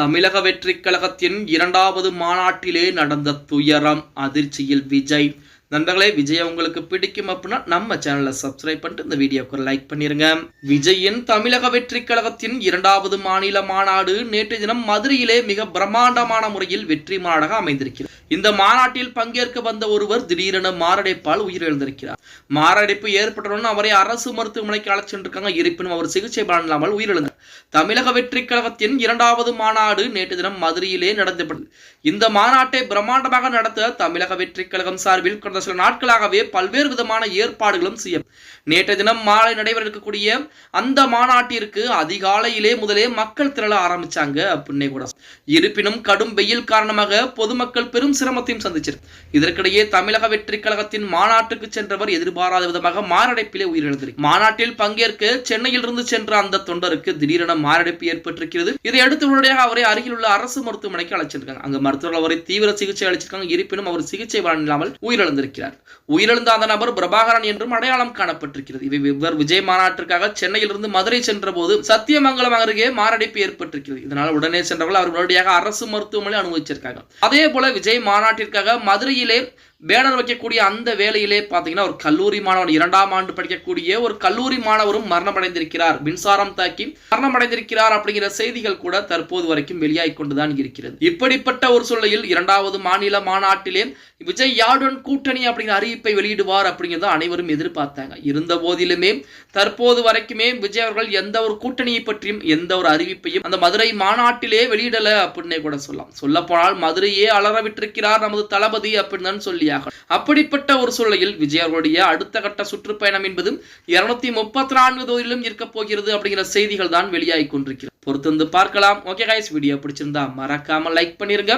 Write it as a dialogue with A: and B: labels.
A: தமிழக வெற்றிக் கழகத்தின் இரண்டாவது மாநாட்டிலே நடந்த துயரம் அதிர்ச்சியில் விஜய். நண்பர்களே விஜய் உங்களுக்கு பிடிக்கும் அப்படின்னா நம்ம சேனலை சப்ஸ்கிரைப் பண்ணிட்டு இந்த வீடியோக்கு ஒரு லைக் பண்ணிருங்க. விஜயின் தமிழக வெற்றிக் கழகத்தின் இரண்டாவது மாநில மாநாடு நேற்று தினம் மதுரையிலே மிக பிரம்மாண்டமான முறையில் வெற்றி மாநாடாக அமைந்திருக்கிறது. இந்த மாநாட்டில் பங்கேற்க வந்த ஒருவர் திடீரென மாரடைப்பால் உயிரிழந்திருக்கிறார். மாரடைப்பு ஏற்பட்டவுடன் அவரை அரசு மருத்துவமனைக்கு அழைச்சிருக்காங்க இருப்பினும் அவர் சிகிச்சை பலனில்லாமல் உயிரிழந்தார். தமிழக வெற்றி கழகத்தின் இரண்டாவது மாநாடு நேற்று தினம் மதுரையிலே நடத்தப்பட்டது இந்த மாநாட்டை பிரம்மாண்டமாக நடத்த தமிழக வெற்றி கழகம் சார்பில் கடந்த சில நாட்களாகவே பல்வேறு விதமான ஏற்பாடுகளும் செய்யும் நேற்றைய தினம் மாலை நடைபெற இருக்கக்கூடிய அந்த மாநாட்டிற்கு அதிகாலையிலே முதலே மக்கள் திரள ஆரம்பிச்சாங்க அப்படின்னே கூட இருப்பினும் கடும் வெயில் காரணமாக பொதுமக்கள் பெரும் சிரமத்தையும் சந்திச்சிருக்கு இதற்கிடையே தமிழக வெற்றிக் கழகத்தின் மாநாட்டுக்கு சென்றவர் எதிர்பாராத விதமாக மாரடைப்பிலே உயிரிழந்திருக்கு மாநாட்டில் பங்கேற்க சென்னையில் இருந்து சென்ற அந்த தொண்டருக்கு திடீரென மாரடைப்பு ஏற்பட்டிருக்கிறது. இதையடுத்து உடனடியாக அவரை அருகில் உள்ள அரசு மருத்துவமனைக்கு அழைச்சிருக்காங்க. அங்கு மருத்துவர்கள் அவரை தீவிர சிகிச்சை அளிச்சிருக்காங்க. இருப்பினும் அவர் சிகிச்சை பலன் உயிரிழந்திருக்கிறார். உயிரிழந்த அந்த நபர் பிரபாகரன் என்றும் அடையாளம் காணப்பட்டிருக்கிறது. இவை இவர் விஜய் மாநாட்டிற்காக சென்னையிலிருந்து மதுரை சென்ற போது சத்தியமங்கலம் அருகே மாரடைப்பு ஏற்பட்டிருக்கிறது. இதனால் உடனே சென்றவர்கள் அவர் உடனடியாக அரசு மருத்துவமனை அனுமதிச்சிருக்காங்க. அதே போல விஜய் மாநாட்டிற்காக மதுரையிலே பேனர் வைக்கக்கூடிய அந்த வேலையிலே பார்த்தீங்கன்னா ஒரு கல்லூரி மாணவன் இரண்டாம் ஆண்டு படிக்கக்கூடிய ஒரு கல்லூரி மாணவரும் மரணமடைந்திருக்கிறார். மின்சாரம் தாக்கி மரணமடைந்திருக்கிறார் அப்படிங்கிற செய்திகள் கூட தற்போது வரைக்கும் வெளியாகி கொண்டுதான் இருக்கிறது. இப்படிப்பட்ட ஒரு சூழலில் இரண்டாவது மாநில மாநாட்டிலே விஜய் யாருடன் கூட்டணி அப்படிங்கிற அறிவிப்பை வெளியிடுவார் அப்படிங்கிறத அனைவரும் எதிர்பார்த்தாங்க. இருந்த போதிலுமே தற்போது வரைக்குமே விஜய் அவர்கள் எந்த ஒரு கூட்டணியை பற்றியும் எந்த ஒரு அறிவிப்பையும் அந்த மதுரை மாநாட்டிலே வெளியிடல அப்படின்னே கூட சொல்லலாம். சொல்ல போனால் மதுரையே அலற விட்டிருக்கிறார் நமது தளபதி அப்படின்னு தான் வெளியாக அப்படிப்பட்ட ஒரு சூழலில் விஜய் அவர்களுடைய அடுத்த கட்ட சுற்றுப்பயணம் என்பதும் இருநூத்தி முப்பத்தி நான்கு தொகுதியிலும் இருக்க போகிறது அப்படிங்கிற செய்திகள் தான் வெளியாகி கொண்டிருக்கிறது. பொறுத்து வந்து பார்க்கலாம். ஓகே கைஸ் வீடியோ பிடிச்சிருந்தா மறக்காம லைக் பண்ணிருங்க.